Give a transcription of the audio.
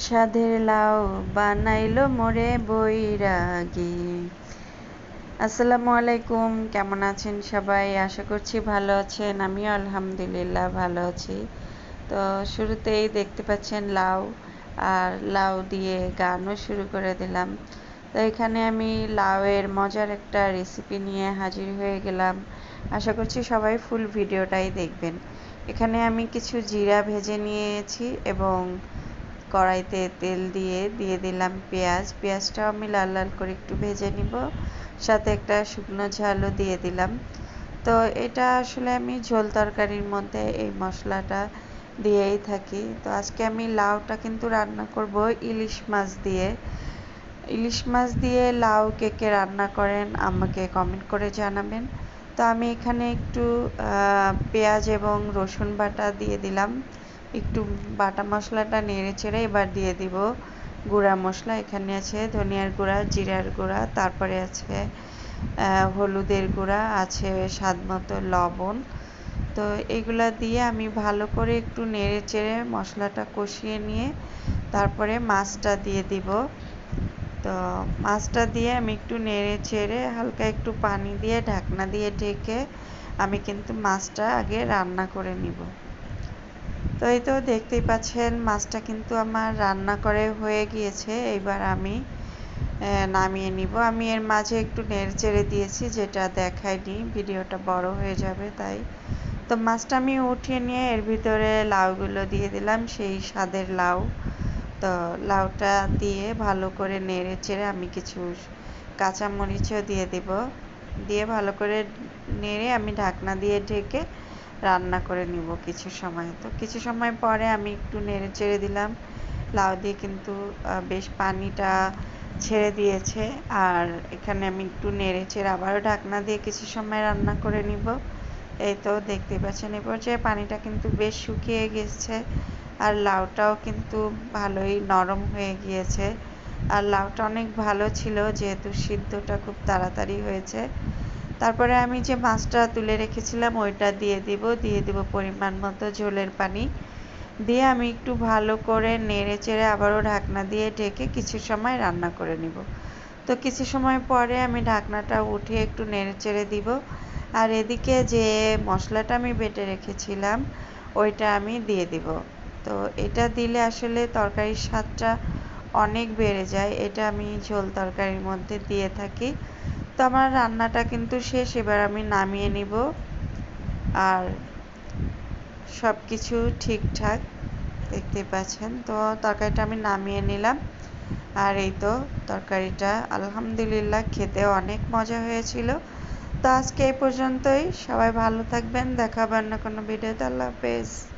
সাধের লাউ বানাইলো মোরে বৈরাগী। আসসালামু আলাইকুম, কেমন আছেন সবাই? আশা করছি ভালো আছেন, আমিও আলহামদুলিল্লাহ ভালো আছি। তো শুরুতেই দেখতে পাচ্ছেন লাউ আর লাউ দিয়ে গানও শুরু করে দিলাম। তো এখানে আমি লাউয়ের মজার একটা রেসিপি নিয়ে হাজির হয়ে গেলাম। আশা করছি সবাই ফুল ভিডিওটাই দেখবেন। এখানে আমি কিছু জিরা ভেজে নিয়েছি এবং কড়াইতে তেল দিয়ে দিয়ে দিলাম পেঁয়াজ। পেঁয়াজটাও আমি লাল লাল করে একটু ভেজে নিব। সাথে একটা শুকনো ঝালও দিয়ে দিলাম। তো এটা আসলে আমি ঝোল তরকারির মধ্যে এই মশলাটা দিয়েই থাকি। তো আজকে আমি লাউটা কিন্তু রান্না করব ইলিশ মাছ দিয়ে। ইলিশ মাছ দিয়ে লাউ কে কে রান্না করেন আমাকে কমেন্ট করে জানাবেন। তো আমি এখানে একটু পেঁয়াজ এবং রসুন বাটা দিয়ে দিলাম। একটু বাটা মশলাটা নেড়ে চেড়ে এবার দিয়ে দিব। গুঁড়া মশলা এখানে আছে, ধনিয়ার গুঁড়া, জিরার গুঁড়া, তারপরে আছে হলুদের গুঁড়া, আছে স্বাদ মতো লবণ। তো এগুলা দিয়ে আমি ভালো করে একটু নেড়ে চেড়ে মশলাটা কষিয়ে নিয়ে তারপরে মাছটা দিয়ে দিব। তো মাছটা দিয়ে আমি একটু নেড়ে চেড়ে হালকা একটু পানি দিয়ে ঢাকনা দিয়ে ঢেকে আমি কিন্তু মাছটা আগে রান্না করে নিব। তো এই তো দেখতেই পাচ্ছেন, মাছটা কিন্তু আমার রান্না করে হয়ে গিয়েছে। এবার আমি নামিয়ে নিব। আমি এর মাঝে একটু নেড়ে চেড়ে দিয়েছি, যেটা দেখায়নি। ভিডিওটা বড় হয়ে যাবে, তাই। তো মাছটা আমি উঠিয়ে নিয়ে এর ভিতরে লাউগুলো দিয়ে দিলাম, সেই স্বাদের লাউ। তো লাউটা দিয়ে ভালো করে নেড়ে চেড়ে আমি কিছু কাঁচামরিচও দিয়ে দেব। দিয়ে ভালো করে নেড়ে আমি ঢাকনা দিয়ে ঢেকে রান্না করে নিব কিছু সময়। তো কিছু সময় পরে আমি একটু নেড়ে চেড়ে দিলাম। লাউ দিয়ে কিন্তু বেশ পানিটা ছেড়ে দিয়েছে। আর এখানে আমি একটু নেড়ে চেড়ে আবারও ঢাকনা দিয়ে কিছু সময় রান্না করে নিব। এই তো দেখতে পাচ্ছেন, এ পর্যায়ে পানিটা কিন্তু বেশ শুকিয়ে গেছে। আর লাউটাও কিন্তু ভালোই নরম হয়ে গিয়েছে। আর লাউটা অনেক ভালো ছিল, যেহেতু সিদ্ধটা খুব তাড়াতাড়ি হয়েছে। তারপরে আমি যে মাছটা তুলে রেখেছিলাম, ওইটা দিয়ে দিব দিয়ে দিব পরিমাণ মতো ঝোলের পানি। দিয়ে আমি একটু ভালো করে নেড়ে চেড়ে আবারও ঢাকনা দিয়ে ঢেকে কিছু সময় রান্না করে নিব। তো কিছু সময় পরে আমি ঢাকনাটা উঠে একটু নেড়ে চেড়ে দিব। আর এদিকে যে মশলাটা আমি বেটে রেখেছিলাম, ওইটা আমি দিয়ে দিব। তো এটা দিলে আসলে তরকারির স্বাদটা অনেক বেড়ে যায়। এটা আমি ঝোল তরকারির মধ্যে দিয়ে থাকি। তো আমার রান্নাটা কিন্তু শেষ, এবার আমি নামিয়ে নিব। আর সব কিছু ঠিকঠাক, দেখতে পাচ্ছেন। তো তরকারিটা আমি নামিয়ে নিলাম। আর এই তো তরকারিটা আলহামদুলিল্লাহ খেতে অনেক মজা হয়েছিল। তো আজকে এই পর্যন্তই। সবাই ভালো থাকবেন। দেখাবেন না কোনো ভিডিওতে। আল্লাহ হাফেজ।